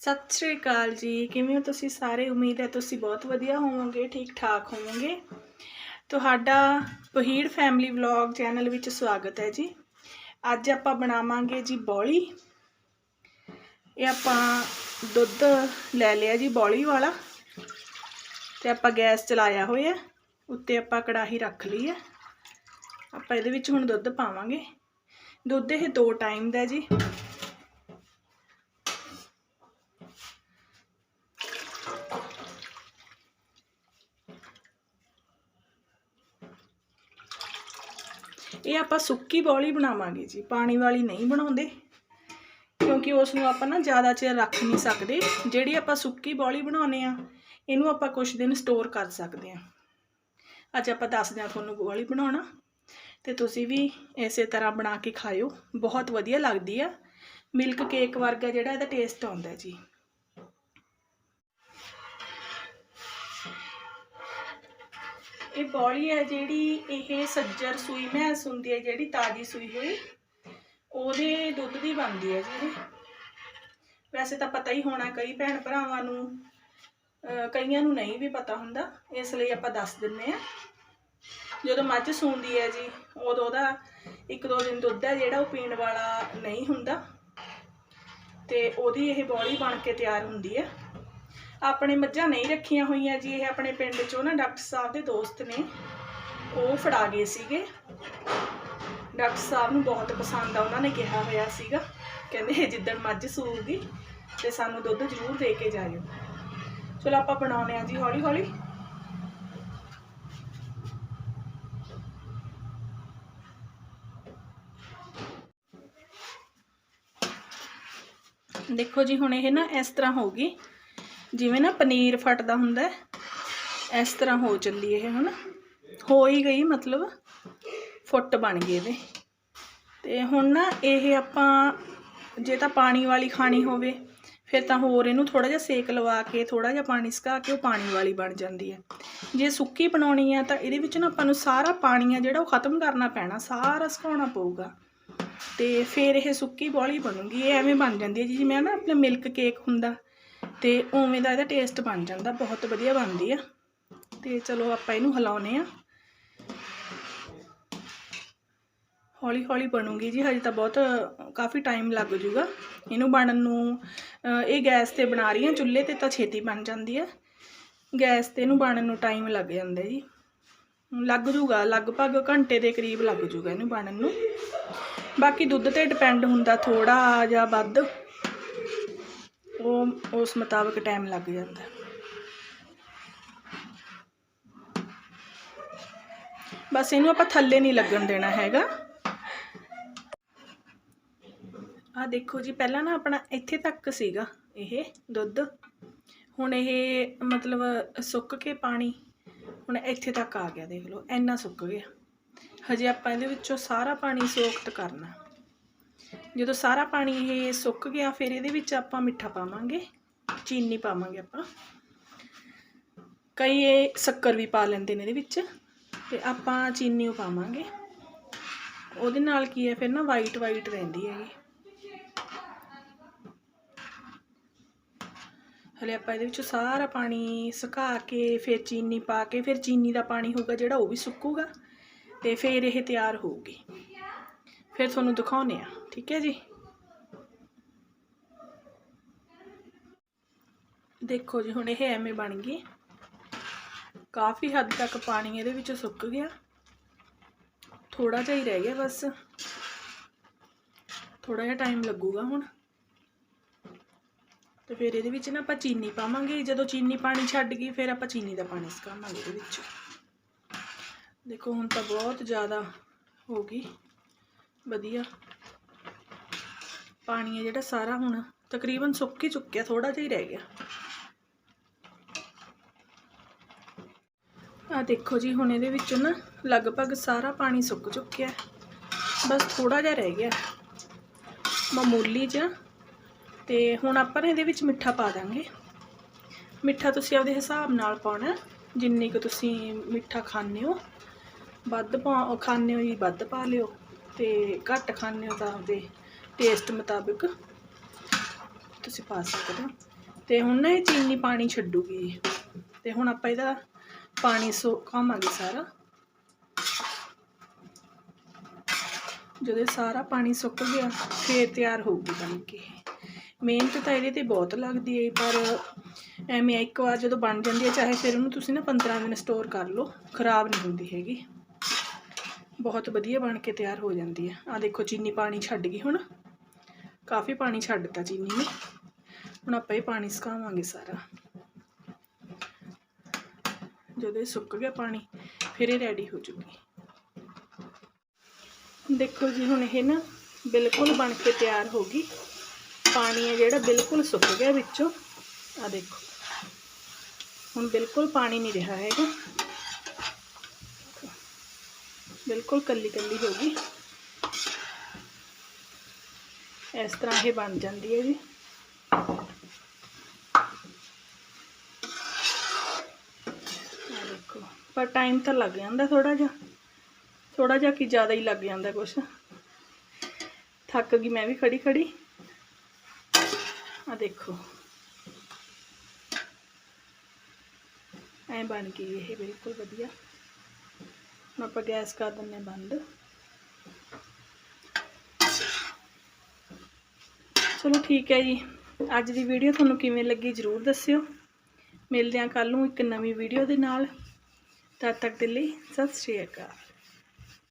ਸਤਿ ਸ਼੍ਰੀ ਅਕਾਲ ਜੀ। ਕਿਵੇਂ ਹੋ ਤੁਸੀਂ ਸਾਰੇ? ਉਮੀਦ ਹੈ ਤੁਸੀਂ ਬਹੁਤ ਵਧੀਆ ਹੋਵੋਗੇ, ਠੀਕ ਠਾਕ ਹੋਵੋਗੇ। ਤੁਹਾਡਾ ਪਹੀੜ ਫੈਮਿਲੀ ਵਲੌਗ ਚੈਨਲ ਵਿੱਚ ਸਵਾਗਤ ਹੈ ਜੀ। ਅੱਜ ਆਪਾਂ ਬਣਾਵਾਂਗੇ ਜੀ ਬੌਲੀ। ਇਹ ਆਪਾਂ ਦੁੱਧ ਲੈ ਲਿਆ ਜੀ ਬੌਲੀ ਵਾਲਾ ਤੇ ਆਪਾਂ ਗੈਸ ਚਲਾਇਆ ਹੋਇਆ। ਉੱਤੇ ਆਪਾਂ ਕੜਾਹੀ ਰੱਖ ਲਈ ਹੈ। ਆਪਾਂ ਇਹਦੇ ਵਿੱਚ ਹੁਣ ਦੁੱਧ ਪਾਵਾਂਗੇ। ਦੁੱਧ ਇਹ ਦੋ ਟਾਈਮ ਦਾ ਜੀ। ਇਹ ਆਪਾਂ ਸੁੱਕੀ ਬੌਲੀ ਬਣਾਵਾਂਗੇ ਜੀ। ਪਾਣੀ ਵਾਲੀ ਨਹੀਂ ਬਣਾਉਂਦੇ, ਕਿਉਂਕਿ ਉਸ ਨੂੰ ਆਪਾਂ ਨਾ ਜ਼ਿਆਦਾ ਚਿਰ ਰੱਖ ਨਹੀਂ ਸਕਦੇ। ਜਿਹੜੀ ਆਪਾਂ ਸੁੱਕੀ ਬੌਲੀ ਬਣਾਉਨੇ ਆ ਇਹਨੂੰ ਆਪਾਂ ਕੁਝ ਦਿਨ ਸਟੋਰ ਕਰ ਸਕਦੇ ਆ ਅੱਜ ਆਪਾਂ ਦੱਸਦੇ ਆ ਤੁਹਾਨੂੰ ਬੌਲੀ ਬਣਾਉਣਾ। ਤੇ ਤੁਸੀਂ ਵੀ ਇਸੇ ਤਰ੍ਹਾਂ ਬਣਾ ਕੇ ਖਾਇਓ। ਬਹੁਤ ਵਧੀਆ ਲੱਗਦੀ ਆ। ਮਿਲਕ ਕੇਕ ਵਰਗਾ ਜਿਹੜਾ ਇਹਦਾ ਟੇਸਟ ਆਉਂਦਾ ਜੀ। ਇਹ ਬੌਲੀ ਹੈ ਜਿਹੜੀ ਇਹ ਸੱਜਰ ਸੂਈ ਮੈਂਸ ਹੁੰਦੀ ਹੈ ਜਿਹੜੀ ਤਾਜੀ ਸੂਈ ਹੋਈ, ਉਹਦੇ ਦੁੱਧ ਦੀ ਬਣਦੀ ਹੈ ਜੀ ਵੈਸੇ ਤਾਂ ਪਤਾ ਹੀ ਹੋਣਾ ਕਈ ਭੈਣ ਭਰਾਵਾਂ ਨੂੰ ਕਈਆਂ ਨੂੰ ਨਹੀਂ ਵੀ ਪਤਾ ਹੁੰਦਾ, ਇਸ ਲਈ ਆਪਾਂ ਦੱਸ ਦਿੰਨੇ ਆ ਜਦੋਂ ਮੱਝ ਸੂੰਦੀ ਹੈ ਜੀ, ਉਦੋਂ ਉਹਦਾ ਇੱਕ ਦੋ ਦਿਨ ਦੁੱਧ ਹੈ ਜਿਹੜਾ ਉਹ ਪੀਣ ਵਾਲਾ ਨਹੀਂ ਹੁੰਦਾ, ਤੇ ਉਹਦੀ ਇਹ ਬੌਲੀ ਬਣ ਕੇ ਤਿਆਰ ਹੁੰਦੀ ਹੈ। ਆਪਣੇ ਮੱਝਾਂ ਨਹੀਂ ਰੱਖੀਆਂ ਹੋਈਆਂ ਜੀ, ਇਹ ਆਪਣੇ ਪਿੰਡ ਚੋਂ ਨਾ ਡਾਕਟਰ ਸਾਹਿਬ ਦੇ ਦੋਸਤ ਨੇ। ਉਹ ਫੜਾ ਗਏ ਸੀਗੇ। ਡਾਕਟਰ ਸਾਹਿਬ ਨੂੰ ਬਹੁਤ ਪਸੰਦ ਆ, ਉਹਨਾਂ ਨੇ ਕਿਹਾ ਹੋਇਆ ਸੀਗਾ। ਕਹਿੰਦੇ ਜਿੱਦਣ ਮੱਝ ਸੂਗੀ ਤੇ ਸਾਨੂੰ ਦੁੱਧ ਜ਼ਰੂਰ ਦੇ ਕੇ ਜਾਇਓ। ਚਲੋ ਆਪਾਂ ਬਣਾਉਨੇ ਆ ਜੀ ਹੌਲੀ ਹੌਲੀ ਦੇਖੋ ਜੀ, ਹੁਣ ਇਹ ਨਾ ਇਸ ਤਰ੍ਹਾਂ ਹੋ ਗਈ। ਜਿਵੇਂ ਨਾ ਪਨੀਰ ਫਟਦਾ ਹੁੰਦਾ ਇਸ ਤਰ੍ਹਾਂ ਹੋ ਚੱਲੀ ਇਹ ਹੁਣ। ਹੋ ਹੀ ਗਈ ਮਤਲਬ ਫੁੱਟ ਬਣ ਗਏ ਇਹਦੇ। ਤੇ ਹੁਣ ਨਾ ਇਹ ਆਪਾਂ ਜੇ ਤਾਂ ਪਾਣੀ ਵਾਲੀ ਖਾਣੀ ਹੋਵੇ, ਫਿਰ ਤਾਂ ਹੋਰ ਇਹਨੂੰ ਥੋੜਾ ਜਿਹਾ ਸੇਕ ਲਵਾ ਕੇ ਥੋੜਾ ਜਿਹਾ ਪਾਣੀ ਸੁਕਾ ਕੇ ਉਹ ਪਾਣੀ ਵਾਲੀ ਬਣ ਜਾਂਦੀ ਹੈ। ਜੇ ਸੁੱਕੀ ਬਣਾਉਣੀ ਆ ਤਾਂ ਇਹਦੇ ਵਿੱਚ ਨਾ ਆਪਾਂ ਨੂੰ ਸਾਰਾ ਪਾਣੀ ਆ ਜਿਹੜਾ ਉਹ ਖਤਮ ਕਰਨਾ ਪੈਣਾ, ਸਾਰਾ ਸੁਕਾਉਣਾ ਪਊਗਾ। ਤੇ ਫਿਰ ਇਹ ਸੁੱਕੀ ਬੋਲੀ ਬਣੂਗੀ, ਇਹ ਐਵੇਂ ਬਣ ਜਾਂਦੀ ਹੈ ਜੀ, ਜਿਵੇਂ ਨਾ ਆਪਣਾ ਮਿਲਕ ਕੇਕ ਹੁੰਦਾ ਤੇ ਉਵੇਂ ਦਾ ਇਹਦਾ ਟੇਸਟ ਬਣ ਜਾਂਦਾ, ਬਹੁਤ ਵਧੀਆ ਬਣਦੀ ਆ। ਤੇ ਚਲੋ ਆਪਾਂ ਇਹਨੂੰ ਹਿਲਾਉਨੇ ਆ। ਹੌਲੀ ਹੌਲੀ ਬਣੂਗੀ ਜੀ, ਹਜੇ ਤਾਂ ਬਹੁਤ, ਕਾਫੀ ਟਾਈਮ ਲੱਗ ਜੂਗਾ। ਇਹਨੂੰ ਬਣਨ ਨੂੰ ਇਹ ਗੈਸ ਤੇ ਬਣਾ ਰਹੀ ਹਾਂ ਚੁੱਲ੍ਹੇ ਤੇ ਤਾਂ ਛੇਤੀ ਬਣ ਜਾਂਦੀ ਹੈ ਗੈਸ ਤੇ ਇਹਨੂੰ ਬਣਨ ਨੂੰ ਟਾਈਮ ਲੱਗ ਜਾਂਦਾ ਜੀ। ਲੱਗ ਜੂਗਾ, ਲਗਭਗ ਘੰਟੇ ਦੇ ਕਰੀਬ ਲੱਗ ਜੂਗਾ ਇਹਨੂੰ ਬਣਨ ਨੂੰ। ਬਾਕੀ ਦੁੱਧ ਤੇ ਡਿਪੈਂਡ ਹੁੰਦਾ ਥੋੜਾ ਜਾਂ ਵੱਧ। ਉਹ ਉਸ ਮੁਤਾਬਕ ਟਾਈਮ ਲੱਗ ਜਾਂਦਾ। ਬਸ ਇਹਨੂੰ ਆਪਾਂ ਥੱਲੇ ਨਹੀਂ ਲੱਗਣ ਦੇਣਾ ਹੈਗਾ। ਆ ਦੇਖੋ ਜੀ, ਪਹਿਲਾਂ ਨਾ ਆਪਣਾ ਇੱਥੇ ਤੱਕ ਸੀਗਾ ਇਹ ਦੁੱਧ। ਹੁਣ ਇਹ ਮਤਲਬ ਸੁੱਕ ਕੇ ਪਾਣੀ ਹੁਣ ਇੱਥੇ ਤੱਕ ਆ ਗਿਆ, ਦੇਖ ਲਓ, ਇੰਨਾ ਸੁੱਕ ਗਿਆ। ਹਜੇ ਆਪਾਂ ਇਹਦੇ ਵਿੱਚੋਂ ਸਾਰਾ ਪਾਣੀ ਸੋਖਤ ਕਰਨਾ। ਜਦੋਂ ਸਾਰਾ ਪਾਣੀ ਇਹ ਸੁੱਕ ਗਿਆ, ਫਿਰ ਇਹਦੇ ਵਿੱਚ ਆਪਾਂ ਮਿੱਠਾ ਪਾਵਾਂਗੇ, ਚੀਨੀ ਪਾਵਾਂਗੇ ਆਪਾਂ। ਕਈ ਇਹ ਸ਼ੱਕਰ ਵੀ ਪਾ ਲੈਂਦੇ ਨੇ ਇਹਦੇ ਵਿੱਚ, ਤੇ ਆਪਾਂ ਚੀਨੀ ਉਹ ਪਾਵਾਂਗੇ। ਉਹਦੇ ਨਾਲ ਕੀ ਹੈ, ਫਿਰ ਨਾ ਵਾਈਟ ਵਾਈਟ ਰਹਿੰਦੀ ਹੈਗੀ ਹਲੇ ਆਪਾਂ ਇਹਦੇ ਵਿੱਚੋਂ ਸਾਰਾ ਪਾਣੀ ਸੁਕਾ ਕੇ, ਫਿਰ ਚੀਨੀ ਪਾ ਕੇ, ਫਿਰ ਚੀਨੀ ਦਾ ਪਾਣੀ ਹੋਊਗਾ ਜਿਹੜਾ ਉਹ ਵੀ ਸੁੱਕੂਗਾ, ਤੇ ਫਿਰ ਇਹ ਤਿਆਰ ਹੋਊਗੀ। ਫਿਰ ਤੁਹਾਨੂੰ ਦਿਖਾਉਨੇ ਆ ਠੀਕ ਹੈ ਜੀ ਦੇਖੋ ਜੀ ਹੁਣ ਇਹ ਐਵੇਂ ਬਣ ਗਈ ਕਾਫੀ ਹੱਦ ਤੱਕ ਪਾਣੀ ਇਹਦੇ ਵਿੱਚ ਸੁੱਕ ਗਿਆ ਥੋੜਾ ਜਿਹਾ ਹੀ ਰਹਿ ਗਿਆ ਬਸ ਥੋੜਾ ਜਿਹਾ ਟਾਈਮ ਲੱਗੂਗਾ ਹੁਣ ਤੇ ਫਿਰ ਇਹਦੇ ਵਿੱਚ ਨਾ ਆਪਾਂ ਚੀਨੀ ਪਾਵਾਂਗੇ ਜਦੋਂ ਚੀਨੀ ਪਾਣੀ ਛੱਡ ਗਈ ਫਿਰ ਆਪਾਂ ਚੀਨੀ ਦਾ ਪਾਣੀ ਸੁਕਾਵਾਂਗੇ ਇਹਦੇ ਵਿੱਚ ਦੇਖੋ ਹੁਣ ਤਾਂ ਬਹੁਤ ਜ਼ਿਆਦਾ ਹੋ ਗਈ ਵਧੀਆ। ਪਾਣੀ ਹੈ ਜਿਹੜਾ ਸਾਰਾ ਹੁਣ ਤਕਰੀਬਨ ਸੁੱਕ ਹੀ ਚੁੱਕਿਆ ਥੋੜਾ ਜਿਹਾ ਹੀ ਰਹਿ ਗਿਆ। ਆ ਦੇਖੋ ਜੀ, ਹੁਣ ਇਹਦੇ ਵਿੱਚੋਂ ਨਾ ਲਗਭਗ ਸਾਰਾ ਪਾਣੀ ਸੁੱਕ ਚੁੱਕਿਆ ਬਸ ਥੋੜਾ ਜਿਹਾ ਰਹਿ ਗਿਆ। ਮਾਮੂਲੀ ਜਿਹਾ। ਤੇ ਹੁਣ ਆਪਾਂ ਨਾ ਇਹਦੇ ਵਿੱਚ ਮਿੱਠਾ ਪਾ ਦਾਂਗੇ। ਮਿੱਠਾ ਤੁਸੀਂ ਆਪਦੇ ਹਿਸਾਬ ਨਾਲ ਪਾਉਣਾ ਜਿੰਨੀ ਕੁ ਤੁਸੀਂ ਮਿੱਠਾ ਖਾਂਦੇ ਹੋ, ਵੱਧ ਪਾ ਖਾਂਦੇ ਹੋ ਜੀ, ਵੱਧ ਪਾ ਲਿਓ। ਤੇ ਘੱਟ ਖਾਂਦੇ ਹੋ ਤਾਂ ਆਪਦੇ ਟੇਸਟ ਮੁਤਾਬਿਕ ਤੁਸੀਂ ਪਾ ਸਕਦੇ ਹੋ। ਤੇ ਹੁਣ ਨਾ ਇਹ ਚੀਨੀ ਪਾਣੀ ਛੱਡੂਗੀ ਤੇ ਹੁਣ ਆਪਾਂ ਇਹਦਾ ਪਾਣੀ ਸੁਕਾਵਾਂਗੇ ਸਾਰਾ। ਜਦੋਂ ਇਹ ਸਾਰਾ ਪਾਣੀ ਸੁੱਕ ਗਿਆ, ਫੇਰ ਤਿਆਰ ਹੋਊਗੀ ਬਣ ਕੇ ਮਿਹਨਤ ਤਾਂ ਇਹਦੇ ਤੇ ਬਹੁਤ ਲੱਗਦੀ ਹੈ, ਪਰ ਐਵੇਂ ਇੱਕ ਵਾਰ ਜਦੋਂ ਬਣ ਜਾਂਦੀ ਹੈ, ਚਾਹੇ ਫਿਰ ਉਹਨੂੰ ਤੁਸੀਂ ਨਾ 15 ਦਿਨ ਸਟੋਰ ਕਰ ਲਓ, ਖਰਾਬ ਨਹੀਂ ਹੁੰਦੀ ਹੈਗੀ। ਬਹੁਤ ਵਧੀਆ ਬਣ ਕੇ ਤਿਆਰ ਹੋ ਜਾਂਦੀ ਹੈ। ਆ ਦੇਖੋ, ਚੀਨੀ ਪਾਣੀ ਛੱਡ ਗਈ ਹੁਣ। ਕਾਫੀ ਪਾਣੀ ਛੱਡ ਦਿੱਤਾ ਚੀਨੀ ਨੇ। ਹੁਣ ਆਪਾਂ ਇਹ ਪਾਣੀ ਸੁਕਾਵਾਂਗੇ ਸਾਰਾ। ਜਦੋਂ ਇਹ ਸੁੱਕ ਗਿਆ ਪਾਣੀ, ਫਿਰ ਇਹ ਰੈਡੀ ਹੋ ਜੂਗੀ। ਦੇਖੋ ਜੀ, ਹੁਣ ਇਹ ਨਾ ਬਿਲਕੁਲ ਬਣ ਕੇ ਤਿਆਰ ਹੋ ਗਈ। ਪਾਣੀ ਹੈ ਜਿਹੜਾ ਬਿਲਕੁਲ ਸੁੱਕ ਗਿਆ ਵਿੱਚੋਂ। ਆ ਦੇਖੋ। ਹੁਣ ਬਿਲਕੁਲ ਪਾਣੀ ਨਹੀਂ ਰਿਹਾ ਹੈਗਾ। ਬਿਲਕੁਲ ਕੱਲੀ ਕੱਲੀ ਹੋ ਗਈ ਇਸ ਤਰ੍ਹਾਂ ਇਹ ਬਣ ਜਾਂਦੀ ਹੈ ਜੀ ਆ ਦੇਖੋ ਪਰ ਟਾਈਮ ਤਾਂ ਲੱਗ ਜਾਂਦਾ ਥੋੜਾ ਜਿਹਾ ਥੋੜਾ ਜਿਹਾ ਕੀ ਜ਼ਿਆਦਾ ਹੀ ਲੱਗ ਜਾਂਦਾ ਕੁਛ ਥੱਕ ਗਈ ਮੈਂ ਵੀ ਖੜੀ ਖੜੀ ਆ ਦੇਖੋ ਐ ਬਣ ਗਈ ਇਹ ਬਿਲਕੁਲ ਵਧੀਆ ਹੁਣ ਆਪਾਂ ਗੈਸ ਕਰ ਦਿੰਨੇ ਹਾਂ ਬੰਦ। ਚਲੋ ਠੀਕ ਹੈ ਜੀ। ਅੱਜ ਦੀ ਵੀਡੀਓ ਤੁਹਾਨੂੰ ਕਿਵੇਂ ਲੱਗੀ ਜਰੂਰ ਦੱਸਿਓ। ਮਿਲਦੇ ਹਾਂ ਕੱਲ ਨੂੰ ਇੱਕ ਨਵੀਂ ਵੀਡੀਓ ਦੇ ਨਾਲ। ਤਦ ਤੱਕ ਦੇ ਲਈ ਸਤਿ ਸ਼੍ਰੀ ਅਕਾਲ।